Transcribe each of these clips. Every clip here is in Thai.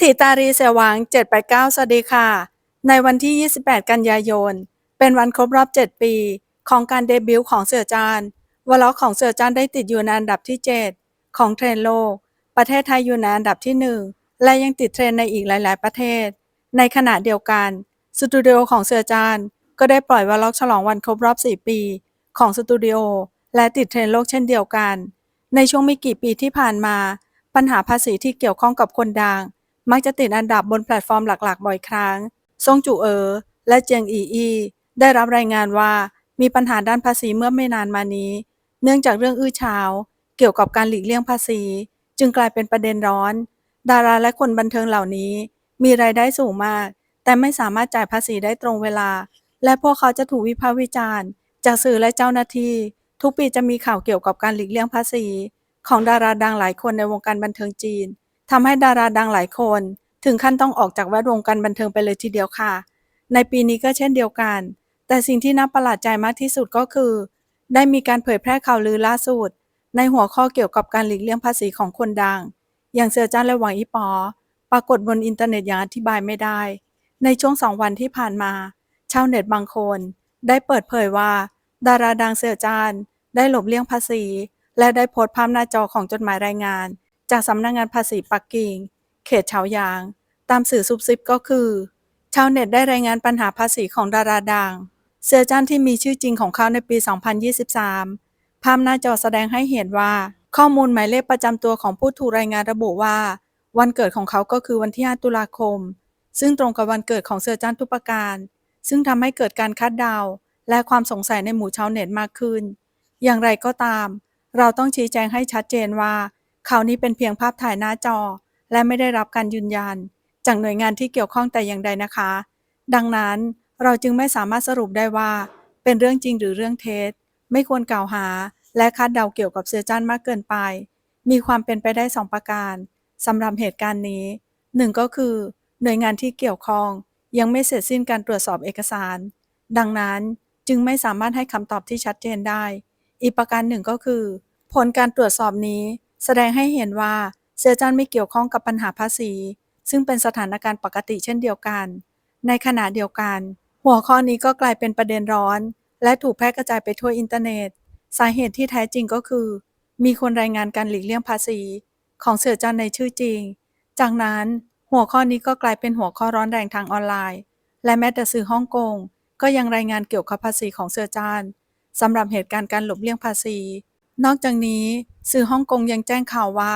ถิตารีเสวัง789 สวัสดีค่ะ ในวันที่ 28 กันยายน เป็นวันครบรอบ 7 ปี ของการเดบิวต์ของเสือจานวอลล็อกของเสือจานได้ติดอยู่ในอันดับที่ 7 ของเทรนโลก ประเทศไทยอยู่ในอันดับที่ 1 และยังติดเทรนในอีกหลาย ๆ ประเทศ ในขณะเดียวกัน สตูดิโอของเสือจานก็ได้ปล่อยวอลล็อกฉลองวันครบรอบ 4 ปี ของสตูดิโอและติดเทรนโลกเช่นเดียวกัน ในช่วงไม่กี่ปีที่ผ่านมา ปัญหาภาษีที่เกี่ยวข้องกับคนดัง มักจะติดอันดับบนแพลตฟอร์มหลักๆ บ่อยครั้ง ซงจูเอ๋อและเจียงอีอีได้รับรายงานว่ามีปัญหาด้านภาษีเมื่อไม่นานมานี้ เนื่องจากเรื่องอื้อฉาวเกี่ยวกับการหลีกเลี่ยงภาษี จึงกลายเป็นประเด็นร้อน ดาราและคนบันเทิงเหล่านี้ มีรายได้สูงมาก แต่ไม่สามารถจ่ายภาษีได้ตรงเวลา และพวกเขาจะถูกวิพากษ์วิจารณ์ จากสื่อและเจ้าหน้าที่ ทุกปีจะมีข่าวเกี่ยวกับการหลีกเลี่ยงภาษี ของดาราดังหลายคนในวงการบันเทิงจีน ทำให้ดาราดังหลายคน ถึงขั้นต้องออกจากแวดวงการบันเทิงไปเลยทีเดียวค่ะ ในปีนี้ก็เช่นเดียวกัน แต่สิ่งที่น่าประหลาดใจมากที่สุดก็คือ ได้มีการเผยแพร่ข่าวลือล่าสุด ในหัวข้อเกี่ยวกับการหลีกเลี่ยงภาษีของคนดัง อย่างเสือจ้านและหวังอีปอ ปรากฏบนอินเทอร์เน็ตอย่างอธิบายไม่ได้ ในช่วงสองวันที่ผ่านมา ชาวเน็ตบางคน ได้เปิดเผยว่า ดาราดังเสือจานได้หลบเลี่ยงภาษี และได้โพสต์ภาพหน้าจอของจดหมายรายงาน จากสำนักงงานภาษีปักกิ่ง เขตเฉาหยาง ตามสื่อซุบซิบก็คือ ชาวเน็ตได้รายงานปัญหาภาษีของดาราดัง เสือจ้านที่มีชื่อจริงของเขาในปี 2023 ภาพหน้าจอแสดงให้เห็นว่า ข้อมูลหมายเลขประจำตัวของผู้ถูกรายงานระบุว่า วันเกิดของเขาก็คือวันที่ 5 ตุลาคม ซึ่งตรงกับวันเกิดของเสือจ้านทุกประการ ซึ่งทำให้เกิดการคาดเดา และความสงสัยในหมู่ชาวเน็ตมากขึ้น อย่างไรก็ตาม เราต้องชี้แจงให้ชัดเจนว่า ขาวนี้เป็นเพียงภาพถ่ายหน้าจอ และไม่ได้รับการยืนยัน จากหน่วยงานที่เกี่ยวข้องแต่อย่างใดนะคะ ดังนั้นเราจึงไม่สามารถสรุปได้ว่า เป็นเรื่องจริงหรือเรื่องเท็จ ไม่ควรกล่าวหา และคาดเดาเกี่ยวกับเสือจ้านมากเกินไป มีความเป็นไปได้สองประการสำหรับเหตุการณ์นี้หนึ่งก็คือ หน่วยงานที่เกี่ยวข้อง ยังไม่เสร็จสิ้นการตรวจสอบเอกสาร ดังนั้นจึงไม่สามารถให้คำตอบที่ชัดเจนได้ อีกประการหนึ่งก็คือ ผลการตรวจสอบนี้ แสดงให้เห็นว่าเสือจ้านไม่เกี่ยวข้องกับปัญหาภาษี ซึ่งเป็นสถานการณ์ปกติเช่นเดียวกัน ในขณะเดียวกัน หัวข้อนี้ก็กลายเป็นประเด็นร้อน และถูกแพร่กระจายไปทั่วอินเทอร์เน็ต สาเหตุที่แท้จริงก็คือ มีคนรายงานการหลีกเลี่ยงภาษี ของเสือจันในชื่อจริง จากนั้นหัวข้อนี้ก็กลายเป็นหัวข้อร้อนแรงทางออนไลน์ และแม้แต่สื่อฮ่องกงก็ยังรายงานเกี่ยวกับภาษีของเสือจานสำหรับเหตุการณ์การหลบเลี่ยงภาษี นอกจากนี้สื่อฮ่องกงยังแจ้งข่าวว่า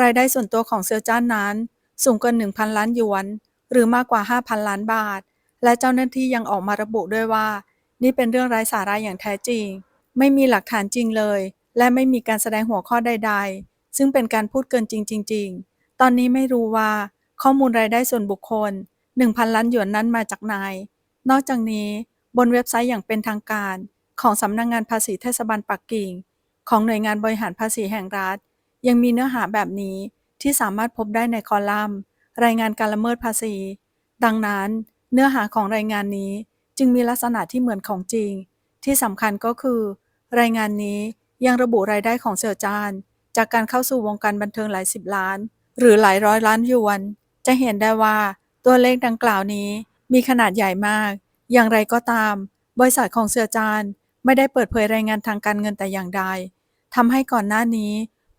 รายได้ส่วนตัวของเสือจ้านนั้น สูงเกิน 1,000 ล้านหยวน หรือมากกว่า 5,000 ล้านบาท และเจ้าหน้าที่ยังออกมาระบุด้วยว่า นี่เป็นเรื่องไร้สาระอย่างแท้จริง ไม่มีหลักฐานจริงเลย และไม่มีการแสดงหัวข้อใด ๆ ซึ่งเป็นการพูดเกินจริงจริงๆ ตอนนี้ไม่รู้ว่าข้อมูลรายได้ส่วนบุคคล 1,000 ล้านหยวนนั้นมาจากไหนนอกจากนี้บนเว็บไซต์อย่างเป็นทางการ ของสำนักงงานภาษีเทศบาลปักกิ่ง ของหน่วยงานบริหารภาษีแห่งรัฐ ยังมีเนื้อหาแบบนี้ที่สามารถพบได้ในคอลัมน์ รายงานการละเมิดภาษี ดังนั้น เนื้อหาของรายงานนี้จึงมีลักษณะที่เหมือนของจริง ที่สำคัญก็คือ รายงานนี้ยังระบุรายได้ของเสี่ยวจาน จากการเข้าสู่วงการบันเทิงหลายสิบล้าน หรือหลายร้อยล้านหยวน จะเห็นได้ว่าตัวเลขดังกล่าวนี้มีขนาดใหญ่มาก อย่างไรก็ตาม บริษัทของเสี่ยวจานไม่ได้เปิดเผยรายงานทางการเงินแต่อย่างใด ทำให้ก่อนหน้านี้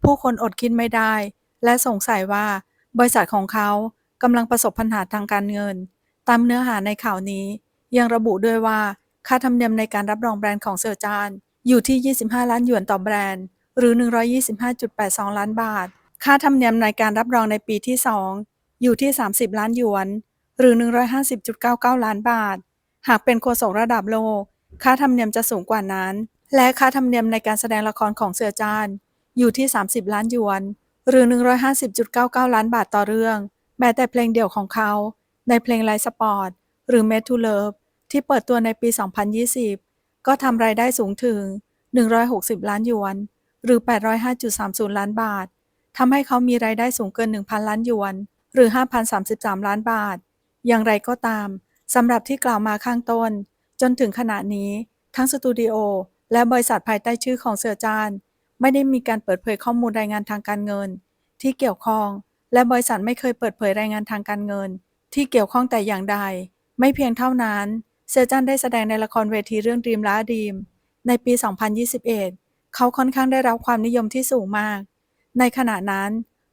ผู้คนอดคิดไม่ได้ และสงสัยว่า บริษัทของเขากำลังประสบปัญหาทางการเงิน ตามเนื้อหาในข่าวนี้ ยังระบุด้วยว่าค่าธรรมเนียมในการรับรองแบรนด์ของเสี่ยวจานอยู่ที่ 25 ล้านหยวนต่อแบรนด์ หรือ 125.82 ล้านบาท ค่าธรรมเนียมในการรับรองในปีที่ 2 อยู่ที่ 30 ล้านหยวน หรือ 150.99 ล้านบาท หากเป็นโฆษกระดับโลก ค่าธรรมเนียมจะสูงกว่านั้น และค่าธรรมเนียมในการแสดงละครของเสือจานอยู่ที่ 30 ล้านหยวน หรือ 150.99 ล้านบาทต่อเรื่อง แม้แต่เพลงเดี่ยวของเขา ในเพลงไลฟ์สปอร์ต หรือ Made to Love ที่เปิดตัวในปี 2020 ก็ทำรายได้สูงถึง 160 ล้านหยวน หรือ 805.30 ล้านบาท ทำให้เขามีรายได้สูงเกิน 1,000 ล้านหยวน หรือ 5,033 ล้านบาท อย่างไรก็ตาม สำหรับที่กล่าวมาข้างต้น จนถึงขณะนี้ ทั้งสตูดิโอ และบริษัทภายใต้ชื่อของเสือจานไม่ได้มีการเปิดเผยข้อมูลรายงานทางการเงิน ที่เกี่ยวข้อง และบริษัทไม่เคยเปิดเผยรายงานทางการเงิน ที่เกี่ยวข้องแต่อย่างใด ไม่เพียงเท่านั้นเซอร์จันได้แสดงในละครเวทีเรื่องดีมละอดีม ในปี 2021 เขาค่อนข้างได้รับความนิยมที่สูงมาก ในขณะนั้น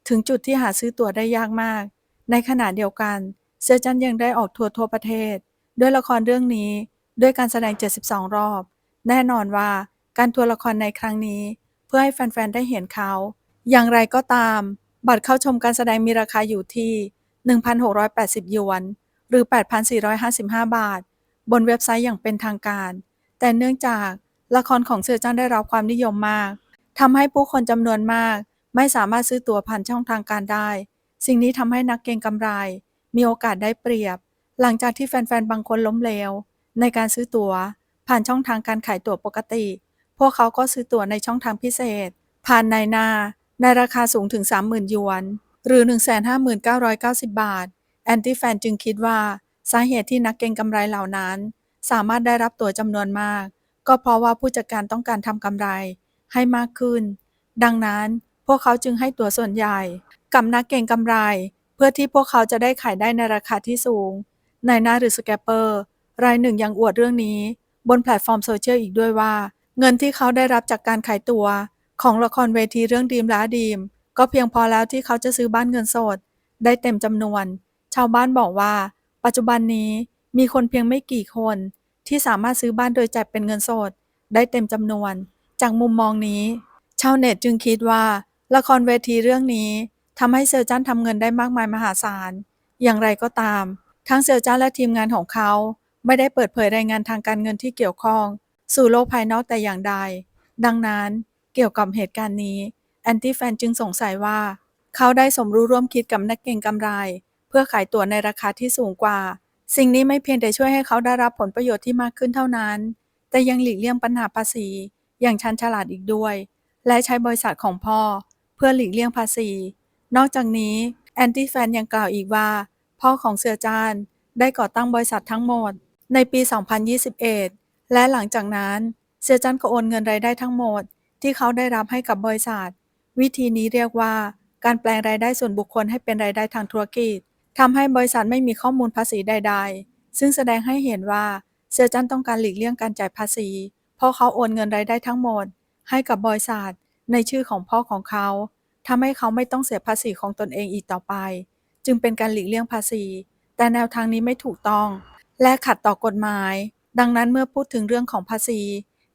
ถึงจุดที่หาซื้อตั๋วได้ยากมาก ในขณะเดียวกันเซอร์จันยังได้ออกทัวร์ทั่วประเทศ ด้วยละครเรื่องนี้ด้วยการแสดง 72 รอบ แน่นอนว่าการทัวร์ละครในครั้งนี้ เพื่อให้แฟน ๆ ได้เห็นเขา อย่างไรก็ตาม บัตรเข้าชมการแสดงมีราคาอยู่ที่ 1,680 หยวน หรือ 8,455 บาท บนเว็บไซต์อย่างเป็นทางการ แต่เนื่องจากละครของเสือจ้านได้รับความนิยมมากทำให้ผู้คนจำนวนมาก ไม่สามารถซื้อตั๋วผ่านช่องทางการได้ สิ่งนี้ทำให้นักเก็งกำไร มีโอกาสได้เปรียบ หลังจากที่แฟน ๆ บางคนล้มเหลวในการซื้อตั๋ว ผ่านช่องทางการขายตั๋วปกติ พวกเขาก็ซื้อตั๋วในช่องทางพิเศษ ผ่านนายนา ในราคาสูงถึง 30,000หยวน หรือ 159,90 บาท แอนตี้แฟนจึงคิดว่าสาเหตุที่นักเก็งกำไรเหล่านั้น สามารถได้รับตั๋วจำนวนมาก ก็เพราะว่าผู้จัดการต้องการทำกำไรให้มากขึ้น ดังนั้นพวกเขาจึงให้ตั๋วส่วนใหญ่กับนักเก็งกำไร เพื่อที่พวกเขาจะได้ขายได้ในราคาที่สูงนายหน้าหรือสแกปเปอร์ รายหนึ่งยังอวดเรื่องนี้ บนแพลตฟอร์มโซเชียลอีกด้วยว่า เงินที่เขาได้รับจากการขายตัว ของละครเวทีเรื่องดีมและดีม ก็เพียงพอแล้วที่เขาจะซื้อบ้านเงินสด ได้เต็มจำนวน ชาวบ้านบอกว่า ปัจจุบันนี้มีคนเพียงไม่กี่คน ที่สามารถซื้อบ้านโดยจ่ายเป็นเงินสด ได้เต็มจำนวน จากมุมมองนี้ ชาวเน็ตจึงคิดว่า ละครเวทีเรื่องนี้ทำให้เซอร์จันทำเงินได้มากมายมหาศาล อย่างไรก็ตาม ทั้งเซอร์จันและทีมงานของเขา ไม่ได้เปิดเผยรายงานทางการเงินที่เกี่ยวข้อง สู่โลกภายนอกแต่อย่างใด ดังนั้นเกี่ยวกับเหตุการณ์นี้แอนตี้แฟนจึงสงสัยว่า เขาได้สมรู้ร่วมคิดกับนักเก็งกำไร เพื่อขายตั๋วในราคาที่สูงกว่า สิ่งนี้ไม่เพียงแต่ช่วยให้เขาได้รับผลประโยชน์ที่มากขึ้นเท่านั้น แต่ยังหลีกเลี่ยงปัญหาภาษี อย่างชันฉลาดอีกด้วย และใช้บริษัทของพ่อ เพื่อหลีกเลี่ยงภาษี นอกจากนี้แอนตี้แฟนยังกล่าวอีกว่า พ่อของเสือจานได้ก่อตั้งบริษัททั้งหมด ในปี 2021 และหลังจากนั้นเสือจันก็โอนเงินรายได้ทั้งหมด ที่เขาได้รับให้กับบริษัท วิธีนี้เรียกว่า การแปลงรายได้ส่วนบุคคลให้เป็นรายได้ทางธุรกิจทำให้บริษัทไม่มีข้อมูลภาษีใด ๆ ซึ่งแสดงให้เห็นว่าเสือจันต้องการหลีกเลี่ยงการจ่ายภาษี เพราะเขาโอนเงินรายได้ทั้งหมด ให้กับบริษัท ในชื่อของพ่อของเขาทำให้เขาไม่ต้องเสียภาษีของตนเองอีกต่อไป จึงเป็นการหลีกเลี่ยงภาษี แต่แนวทางนี้ไม่ถูกต้อง และขัดต่อกฎหมาย ดังนั้นเมื่อพูดถึงเรื่องของภาษี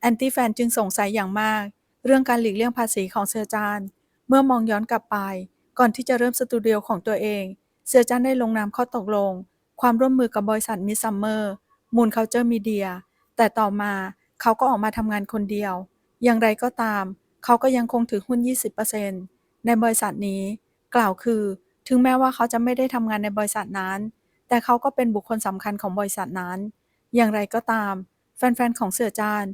แอนตี้แฟนจึงสงสัยอย่างมาก เรื่องการหลีกเลี่ยงภาษีของเซอร์จานเมื่อมองย้อนกลับไป ก่อนที่จะเริ่มสตูดิโอของตัวเอง เซอร์จานได้ลงนามข้อตกลง ความร่วมมือกับบริษัทมิซัมเมอร์มูลเคาเจอร์มีเดียแต่ต่อมาเขาก็ออกมาทำงานคนเดียว อย่างไรก็ตาม เขาก็ยังคงถือหุ้น 20%ในบริษัทนี้ กล่าวคือ ถึงแม้ว่าเขาจะไม่ได้ทำงานในบริษัทนั้น แต่เขาก็เป็นบุคคลสำคัญของบริษัทนั้น อย่างไรก็ตาม แฟนๆ ของเสือจาน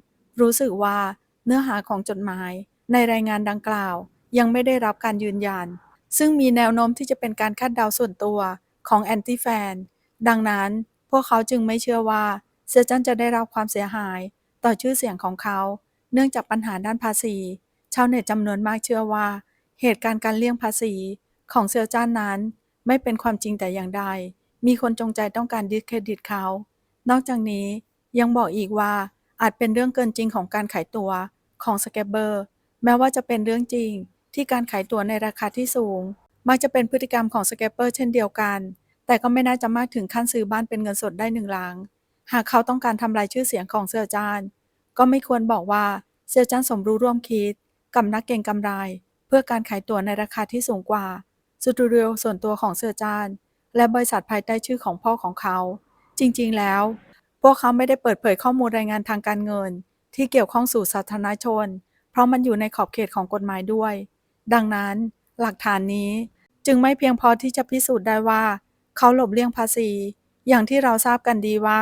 รู้สึกว่าเนื้อหาของจดหมาย ในรายงานดังกล่าว ยังไม่ได้รับการยืนยัน ซึ่งมีแนวโน้มที่จะเป็นการคาดเดาส่วนตัวของแอนตี้แฟน ดังนั้นพวกเขาจึงไม่เชื่อว่าเสือจันจะได้รับความเสียหาย ต่อชื่อเสียงของเขา เนื่องจากปัญหาด้านภาษี ชาวเน็ตจำนวนมากเชื่อว่า เหตุการณ์การเลี่ยงภาษีของเซียวจ้านนั้น ไม่เป็นความจริงแต่อย่างใด มีคนจงใจต้องการดิสเครดิตเขา นอกจากนี้ยังบอกอีกว่าอาจเป็นเรื่องเกินจริงของการขายตัวของสแกบเบอร์ แม้ว่าจะเป็นเรื่องจริงที่การขายตัวในราคาที่สูง มักจะเป็นพฤติกรรมของสแกเปอร์เช่นเดียวกัน แต่ก็ไม่น่าจะมากถึงขั้นซื้อบ้านเป็นเงินสดได้หนึ่งหลัง หากเขาต้องการทำลายชื่อเสียงของเซียวจาน ก็ไม่ควรบอกว่าเซียวจานสมรู้ร่วมคิดกับนักเก็งกำไร เพื่อการขายตัวในราคาที่สูงกว่าสตูดิโอส่วนตัวของเสือจาน และบริษัทภายใต้ชื่อของพ่อของเขา จริงๆ แล้ว พวกเขาไม่ได้เปิดเผยข้อมูลรายงานทางการเงิน ที่เกี่ยวข้องสู่สาธารณชน เพราะมันอยู่ในขอบเขตของกฎหมายด้วย ดังนั้น หลักฐานนี้จึงไม่เพียงพอที่จะพิสูจน์ได้ว่า เขาหลบเลี่ยงภาษี อย่างที่เราทราบกันดีว่า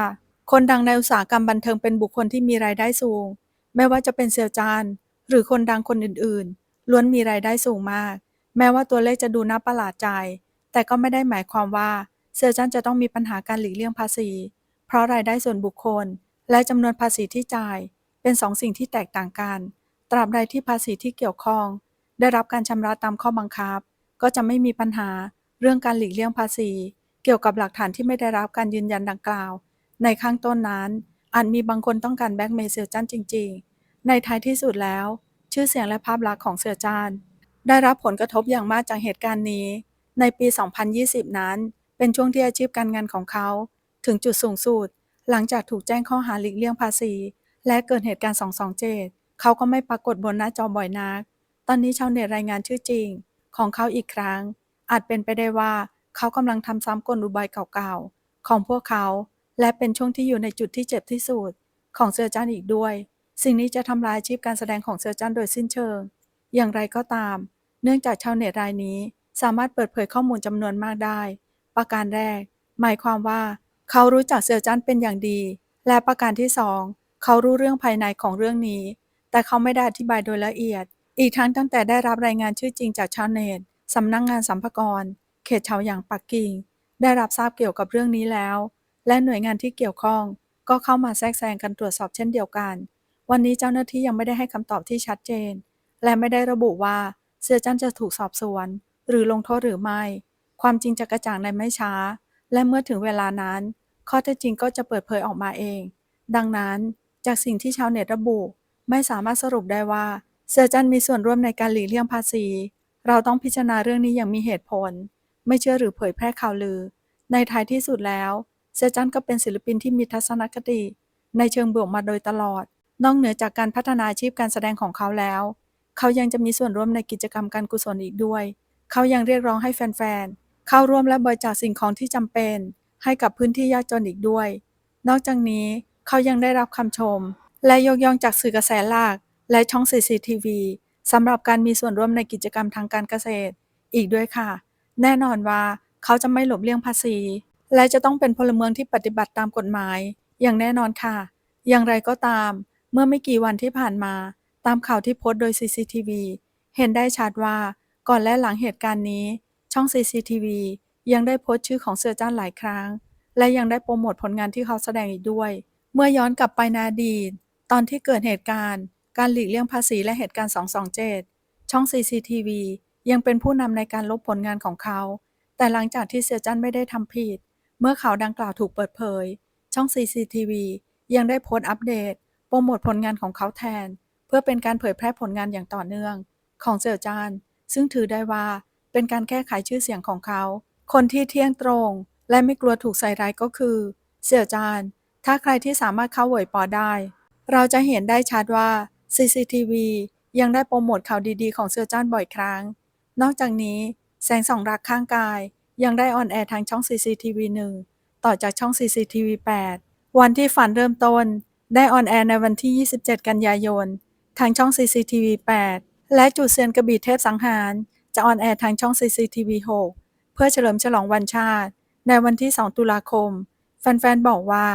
คนดังในอุตสาหกรรมบันเทิงเป็นบุคคลที่มีรายได้สูง ไม่ว่าจะเป็นเซียวจาน หรือคนดังคนอื่นๆ ล้วนมีรายได้สูงมาก แม้ว่าตัวเลขจะดูน่าประหลาดใจ แต่ก็ไม่ได้หมายความว่าเซียวจันจะต้องมีปัญหาการหลีกเลี่ยงภาษี เพราะรายได้ส่วนบุคคล และจำนวนภาษีที่จ่าย เป็นสองสิ่งที่แตกต่างกัน ตราบใดที่ภาษีที่เกี่ยวข้อง ได้รับการชำระตามข้อบังคับ ก็จะไม่มีปัญหาเรื่องการหลีกเลี่ยงภาษี เกี่ยวกับหลักฐานที่ไม่ได้รับการยืนยันดังกล่าว ในข้างต้นนั้นอาจมีบางคนต้องการแบ็กเมย์เสือจันจริง ๆ ในท้ายที่สุดแล้ว ชื่อเสียงและภาพลักษณ์ของเสือจานได้รับผลกระทบอย่างมากจากเหตุการณ์นี้ ในปี 2020 นั้น เป็นช่วงที่อาชีพการงานของเขา ถึงจุดสูงสุด หลังจากถูกแจ้งข้อหาหลีกเลี่ยงภาษี และเกิดเหตุการณ์ 227 เขาก็ไม่ปรากฏบนหน้าจอบ่อยนัก ตอนนี้ชาวเน็ตรายงานชื่อจริง ของเขาอีกครั้ง อาจเป็นไปได้ว่าเขากำลังทำซ้ำกลอุบายเก่าๆ ของพวกเขา และเป็นช่วงที่อยู่ในจุดที่เจ็บที่สุด ของเซอร์จันอีกด้วย สิ่งนี้จะทำลายอาชีพการแสดงของเซอร์จันโดยสิ้นเชิง อย่างไรก็ตาม เนื่องจากชาวเน็ตรายนี้ สามารถเปิดเผยข้อมูลจำนวนมากได้ ประการแรก หมายความว่า เขารู้จักเซอร์จันเป็นอย่างดี และประการที่สองเขารู้เรื่องภายในของเรื่องนี้ แต่เขาไม่ได้อธิบายโดยละเอียด อีกทั้งตั้งแต่ได้รับรายงานชื่อจริงจากชาวเน็ตสำนักงงานสัมภากร เขตเฉาหยางปักกิ่ง ได้รับทราบเกี่ยวกับเรื่องนี้แล้ว และหน่วยงานที่เกี่ยวข้อง ก็เข้ามาแทรกแซงกันตรวจสอบเช่นเดียวกัน วันนี้เจ้าหน้าที่ยังไม่ได้ให้คำตอบที่ชัดเจน และไม่ได้ระบุว่าเสือจันจะถูกสอบสวน หรือลงโทษหรือไม่ ความจริงจะกระจ่างในไม่ช้า และเมื่อถึงเวลานั้น ข้อเท็จจริงก็จะเปิดเผยออกมาเอง ดังนั้นจากสิ่งที่ชาวเน็ตระบุ ไม่สามารถสรุปได้ว่าเสือจันมีส่วนร่วมในการหลีกเลี่ยงภาษี เราต้องพิจารณาเรื่องนี้อย่างมีเหตุผล ไม่เชื่อหรือเผยแพร่ข่าวลือ ในท้ายที่สุดแล้วเซจันก็เป็นศิลปินที่มีทัศนคติ ในเชิงบวกมาโดยตลอด นอกเหนือจากการพัฒนาอาชีพการแสดงของเขาแล้ว เขายังจะมีส่วนร่วมในกิจกรรมการกุศลอีกด้วย เขายังเรียกร้องให้แฟนๆ เข้าร่วมและบริจาคสิ่งของที่จำเป็น ให้กับพื้นที่ยากจนอีกด้วย นอกจากนี้เขายังได้รับคำชม และยกย่องจากสื่อกระแสหลัก และช่อง CCTV สำหรับการมีส่วนร่วมในกิจกรรมทางการเกษตร อีกด้วยค่ะ แน่นอนว่าเขาจะไม่หลบเลี่ยงภาษี และจะต้องเป็นพลเมืองที่ปฏิบัติตามกฎหมาย อย่างแน่นอนค่ะ อย่างไรก็ตาม เมื่อไม่กี่วันที่ผ่านมา ตามข่าวที่โพสต์โดย CCTV เห็นได้ชัดว่า ก่อนและหลังเหตุการณ์นี้ ช่อง CCTV ยังได้โพสต์ชื่อของเสือจ้านหลายครั้ง และยังได้โปรโมทผลงานที่เขาแสดงอีกด้วย เมื่อย้อนกลับไปนอดีตตอนที่เกิดเหตุการณ์ การหลีกเลี่ยงภาษีและเหตุการณ์ 227 ช่อง CCTV ยังเป็นผู้นำในการลบผลงานของเขา แต่หลังจากที่เสือจันไม่ได้ทำผิด เมื่อข่าวดังกล่าวถูกเปิดเผย ช่อง CCTV ยังได้โพสต์อัปเดต โปรโมทผลงานของเขาแทน เพื่อเป็นการเผยแพร่ผลงานอย่างต่อเนื่อง ของเสือจาน ซึ่งถือได้ว่าเป็นการแก้ไขชื่อเสียงของเขา คนที่เที่ยงตรง และไม่กลัวถูกใส่ร้ายก็คือ เสี่ยวจาน ถ้าใครที่สามารถเข้าเหวยปอได้ เราจะเห็นได้ชัดว่า CCTV ยังได้โปรโมทข่าวดีๆของเสี่ยวจานบ่อยครั้ง นอกจากนี้แสงสองรักข้างกาย ยังได้ออนแอร์ทางช่อง CCTV 1 ต่อจากช่อง CCTV 8 วันที่ฝันเริ่มต้น ได้ออนแอร์ในวันที่ 27 กันยายน ทางช่อง CCTV 8 และจุดเซียนกระบี่เทพสังหาร จะออนแอร์ทางช่อง CCTV 6 เพื่อเฉลิมฉลองวันชาติ ในวันที่ 2 ตุลาคม แฟนๆ บอกว่า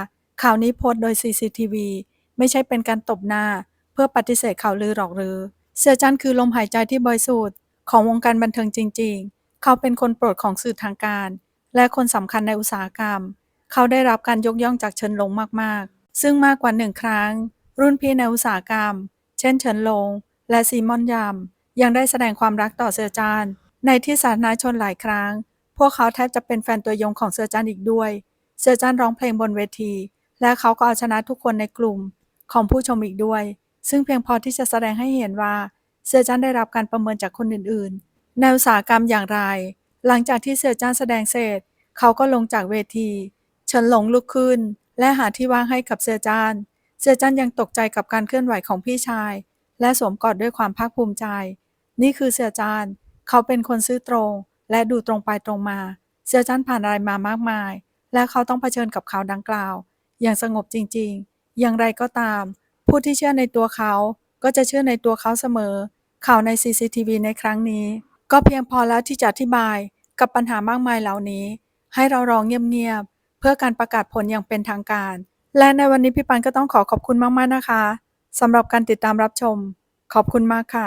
ข่าวนี้โพสต์โดย CCTV ไม่ใช่เป็นการตบหน้า เพื่อปฏิเสธข่าวลือหรอกหรือ เสือจันคือลมหายใจที่บริสุทธิ์ของวงการบันเทิงจริง ๆ เขาเป็นคนโปรดของสื่อทางการ และคนสำคัญในอุตสาหกรรม เขาได้รับการยกย่องจากเฉินหลงมากๆ ซึ่งมากกว่าหนึ่งครั้ง รุ่นพี่ในอุตสาหกรรม เช่นเฉินหลง และซีมอนยาม ยังได้แสดงความรักต่อเสือจาน ในที่สาธารณชนหลายครั้ง พวกเขาแทบจะเป็นแฟนตัวยงของเสือจานอีกด้วยเสือจานร้องเพลงบนเวที และเขาก็เอาชนะทุกคนในกลุ่มของผู้ชมอีกด้วย ซึ่งเพียงพอที่จะแสดงให้เห็นว่าเสือจานได้รับการประเมินจากคนอื่นๆ ในอุตสาหกรรมอย่างไร หลังจากที่เสือจานแสดงเสร็จ เขาก็ลงจากเวที เฉินหลงลุกขึ้น และหาที่ว่างให้กับเสือจานเสือจานยังตกใจกับการเคลื่อนไหวของพี่ชาย และสวมกอดด้วยความภาคภูมิใจ นี่คือเสือจาน เขาเป็นคนซื่อตรง และดูตรงไปตรงมา เสือจันผ่านอะไรมามากมาย และเขาต้องเผชิญกับข่าวดังกล่าว อย่างสงบจริง ๆ อย่างไรก็ตาม ผู้ที่เชื่อในตัวเขา ก็จะเชื่อในตัวเขาเสมอ ข่าวใน CCTV ในครั้งนี้ ก็เพียงพอแล้วที่จะอธิบายกับปัญหามากมายเหล่านี้ ให้เรารองเงียบๆเพื่อการประกาศผลอย่างเป็นทางการ และในวันนี้พี่ปันก็ต้องขอขอบคุณมากๆนะคะ สำหรับการติดตามรับชม ขอบคุณมากค่ะ